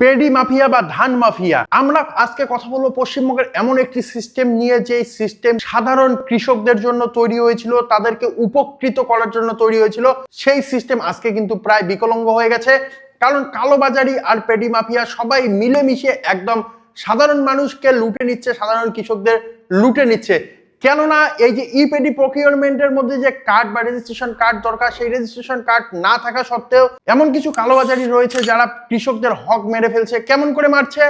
Paddy mafia বা ধান mafia. আমরা আজকে কথা বলব পশ্চিমবঙ্গের এমন একটি সিস্টেম নিয়ে যে সিস্টেম সাধারণ কৃষকদের জন্য তৈরি হয়েছিল, তাদেরকে উপকৃত করার জন্য তৈরি হয়েছিল। সেই সিস্টেম আজকে কিন্তু প্রায় বিকলঙ্গ হয়ে গেছে। কারণ কালোবাজারি আর পেডি মাফিয়া সবাই মিলেমিশে একদম সাধারণ মানুষকে লুটে নিচ্ছে, সাধারণ কৃষকদের লুটে নিচ্ছে। কেননা এই যে ই পেডি প্রকিউরমেন্টের মধ্যে যে কার্ড বা রেজিস্ট্রেশন কার্ড দরকার, সেই রেজিস্ট্রেশন কার্ড না থাকা সত্ত্বেও এমন কিছু কালোবাজারি রয়েছে যারা কৃষকদের হক মেরে ফেলছে। কেমন করে মারছে?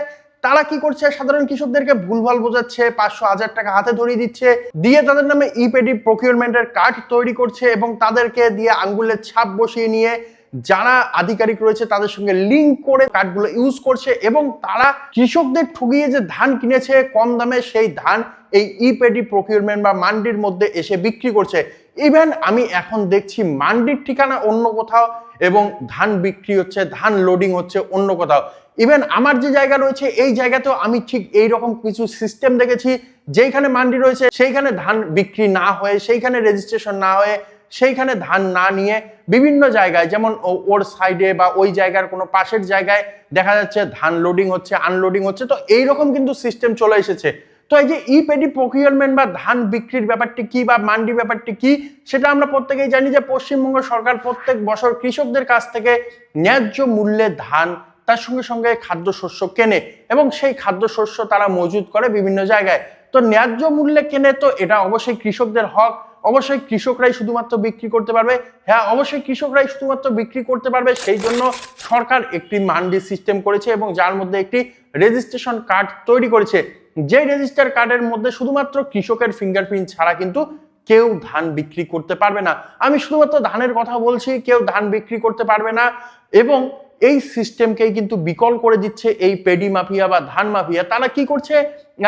তারা কি করছে? সাধারণ কৃষকদেরকে ভুলভাল বোঝাচ্ছে, পাঁচশো হাজার টাকা হাতে ধরিয়ে দিচ্ছে, দিয়ে তাদের নামে ই পেডি প্রকিউরমেন্টের কার্ড তৈরি করছে এবং তাদেরকে দিয়ে আঙ্গুলের ছাপ বসিয়ে নিয়ে যারা আধিকারিক রয়েছে তাদের সঙ্গে লিঙ্ক করে কার্ডগুলো ইউজ করছে এবং তারা কৃষকদের ঠুকিয়ে যে ধান কিনেছে, কম দামে সেই ধান এই ই পেডি প্রকিউরমেন্ট বা মান্ডির মধ্যে এসে বিক্রি করছে। ইভেন আমি এখন দেখছি মান্ডির ঠিকানা অন্য কোথাও এবং ধান বিক্রি হচ্ছে, ধান লোডিং হচ্ছে অন্য কোথাও। ইভেন আমার যে জায়গা রয়েছে, এই জায়গাতেও আমি ঠিক এই রকম কিছু সিস্টেম দেখেছি, যেইখানে মান্ডি রয়েছে, সেইখানে ধান বিক্রি না হয়ে, সেইখানে রেজিস্ট্রেশন না হয়ে সেইখানে ধান না নিয়ে বিভিন্ন জায়গায়, যেমন ওর সাইডে বা ওই জায়গার কোনো পাশের জায়গায় দেখা যাচ্ছে ধান লোডিং হচ্ছে আনলোডিং হচ্ছে, তো এইরকম কিন্তু সিস্টেম চলে এসেছে। তো এই যে ই পেডি প্রকিউরমেন্ট বা ধান বিক্রির ব্যাপারটি কি বা মান্ডি ব্যাপারটি কি, সেটা আমরা প্রত্যেকেই জানি যে পশ্চিমবঙ্গ সরকার প্রত্যেক বছর কৃষকদের কাছ থেকে ন্যায্য মূল্যে ধান, তার সঙ্গে সঙ্গে খাদ্যশস্য কেনে এবং সেই খাদ্যশস্য তারা মজুদ করে বিভিন্ন জায়গায়। তো ন্যায্য মূল্যে কেনে তো এটা অবশ্যই কৃষকদের হক অবশ্যই কৃষকরাই শুধুমাত্র বিক্রি করতে পারবে। হ্যাঁ অবশ্যই কৃষকরাই শুধুমাত্র বিক্রি করতে পারবে, সেই জন্য সরকার একটি মান্ডি সিস্টেম করেছে এবং যার মধ্যে একটি রেজিস্ট্রেশন কার্ড তৈরি করেছে। যে রেজিস্টার কার্ডের মধ্যে শুধুমাত্র কৃষকের ফিঙ্গারপ্রিন্ট ছাড়া কিন্তু কেউ ধান বিক্রি করতে পারবে না। আমি শুধুমাত্র ধানের কথা বলছি, কেউ ধান বিক্রি করতে পারবে না এবং এই সিস্টেমকেই কিন্তু বিকল করে দিচ্ছে এই পেডি মাফিয়া বা ধান মাফিয়া। তারা কি করছে?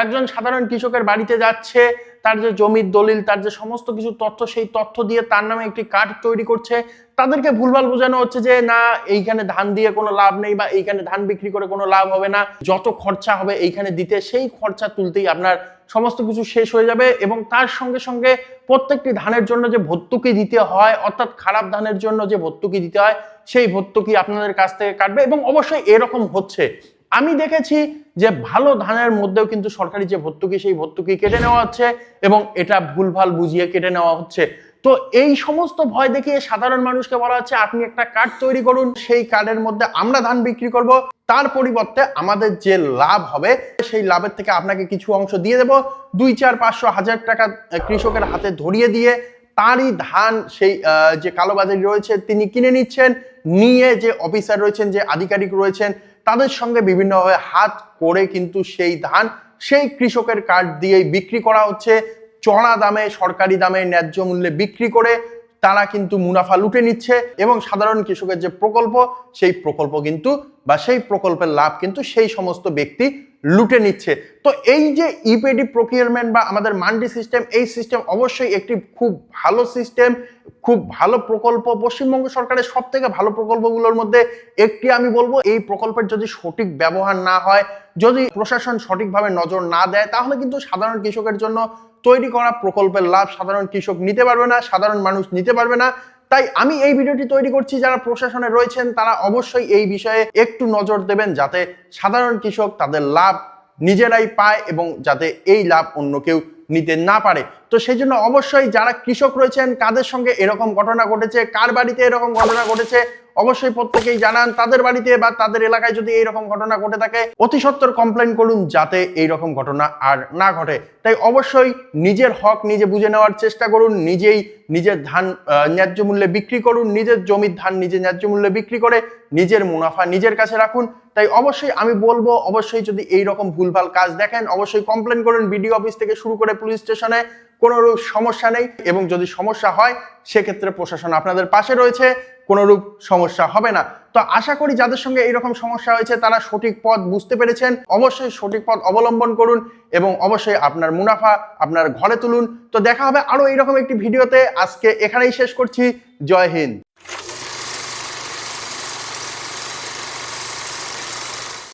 একজন সাধারণ কৃষকের বাড়িতে যাচ্ছে তার যে জমির দলিল, তার যে সমস্ত কিছু তথ্য, সেই তথ্য দিয়ে তার নামে একটি কার্ড তৈরি করছে। তাদেরকে ভুলভাল বোঝানো হচ্ছে যে, না, এইখানে ধান দিয়ে কোনো লাভ নেই বা এইখানে ধান বিক্রি করে কোনো লাভ হবে না। যত খরচা হবে এইখানে দিতে, সেই খরচা তুলতেই আপনার সমস্ত কিছু শেষ হয়ে যাবে। এবং তার সঙ্গে সঙ্গে প্রত্যেকটি ধানের জন্য যে ভর্তুকি দিতে হয়, অর্থাৎ খারাপ ধানের জন্য যে ভর্তুকি দিতে হয়, সেই ভর্তুকি আপনাদের কাছ থেকে কাটবে। এবং অবশ্যই এরকম হচ্ছে আমি দেখেছি যে ভালো ধানের মধ্যেও কিন্তু সরকারি যে ভর্তুকি, সেই ভর্তুকি কেটে নেওয়া হচ্ছে এবং এটা ভুলভাল বুঝিয়ে কেটে নেওয়া হচ্ছে। তো এই সমস্ত ভয় দেখিয়ে সাধারণ মানুষকে বলা হচ্ছে, আপনি একটা কার্ড তৈরি করুন, সেই কার্ডের মধ্যে আমরা ধান বিক্রি করব। তার পরিবর্তে আমাদের যে লাভ হবে, সেই লাভের থেকে আপনাকে কিছু অংশ দিয়ে দেব। দুই, চার, পাঁচশো, হাজার টাকা কৃষকের হাতে ধরিয়ে দিয়ে তারই ধান, সেই যে কালোবাজারি রয়েছে, তিনি কিনে নিচ্ছেন। নিয়ে যে অফিসার রয়েছেন, যে আধিকারিক রয়েছেন তাদের সঙ্গে বিভিন্নভাবে হাত করে কিন্তু সেই ধান সেই কৃষকের কার্ড দিয়েই বিক্রি করা হচ্ছে। চড়া দামে, সরকারি দামে ন্যায্য মূল্যে বিক্রি করে তারা কিন্তু মুনাফা লুটে নিচ্ছে এবং সাধারণ কৃষকের যে প্রকল্প, সেই প্রকল্প কিন্তু বা সেই প্রকল্পের লাভ কিন্তু সেই সমস্ত ব্যক্তি লুটে নিচ্ছে। তো এই যে ইপিডি প্রকিউরমেন্ট বা আমাদের মান্ডি সিস্টেম এই সিস্টেম অবশ্যই একটি খুব ভালো সিস্টেম খুব ভালো প্রকল্প। পশ্চিমবঙ্গ সরকারের সব থেকে ভালো প্রকল্পগুলোর মধ্যে একটি আমি বলব, এই প্রকল্পের যদি সঠিক ব্যবহার না হয়, যদি প্রশাসন সঠিকভাবে নজর না দেয়, তাহলে কিন্তু সাধারণ কৃষকের জন্য তৈরি করা প্রকল্পের লাভ সাধারণ কৃষক নিতে পারবে না, সাধারণ মানুষ নিতে পারবে না। তাই আমি এই ভিডিওটি তৈরি করছি, যারা প্রশাসনে রয়েছেন, তারা অবশ্যই এই বিষয়ে একটু নজর দেবেন, যাতে সাধারণ কৃষক তাদের লাভ নিজেরাই পায় এবং যাতে এই লাভ অন্য কেউ নিতে না পারে। তো সেই জন্য অবশ্যই যারা কৃষক রয়েছেন, কাদের সঙ্গে এরকম ঘটনা ঘটেছে, কার বাড়িতে এরকম ঘটনা ঘটেছে অবশ্যই প্রত্যেকেই জানান তাদের বাড়িতে বা তাদের এলাকায় যদি এইরকম ঘটনা ঘটে থাকে, অতি সত্বর কমপ্লেন করুন যাতে এইরকম ঘটনা আর না ঘটে। তাই অবশ্যই নিজের হক নিজে বুঝে নেওয়ার চেষ্টা করুন, নিজেই নিজের ধান ন্যায্য মূল্যে বিক্রি করুন, নিজের জমির ধান নিজে ন্যায্য মূল্যে বিক্রি করে নিজের মুনাফা নিজের কাছে রাখুন। তাই অবশ্যই আমি বলব, অবশ্যই যদি এই রকম ভুলভাল কাজ দেখেন, অবশ্যই কমপ্লেন করুন, বিডিও অফিস থেকে শুরু করে পুলিশ স্টেশনে। কোনো রূপ সমস্যা নেই এবং যদি সমস্যা হয়, সেক্ষেত্রে প্রশাসন আপনাদের পাশে রয়েছে, কোনোরূপ সমস্যা হবে না। তো আশা করি যাদের সঙ্গে এইরকম সমস্যা হয়েছে, তারা সঠিক পথ বুঝতে পেরেছেন। অবশ্যই সঠিক পথ অবলম্বন করুন এবং অবশ্যই আপনার মুনাফা আপনার ঘরে তুলুন। তো দেখা হবে আরও এইরকম একটি ভিডিওতে। আজকে এখানেই শেষ করছি। জয় হিন্দ।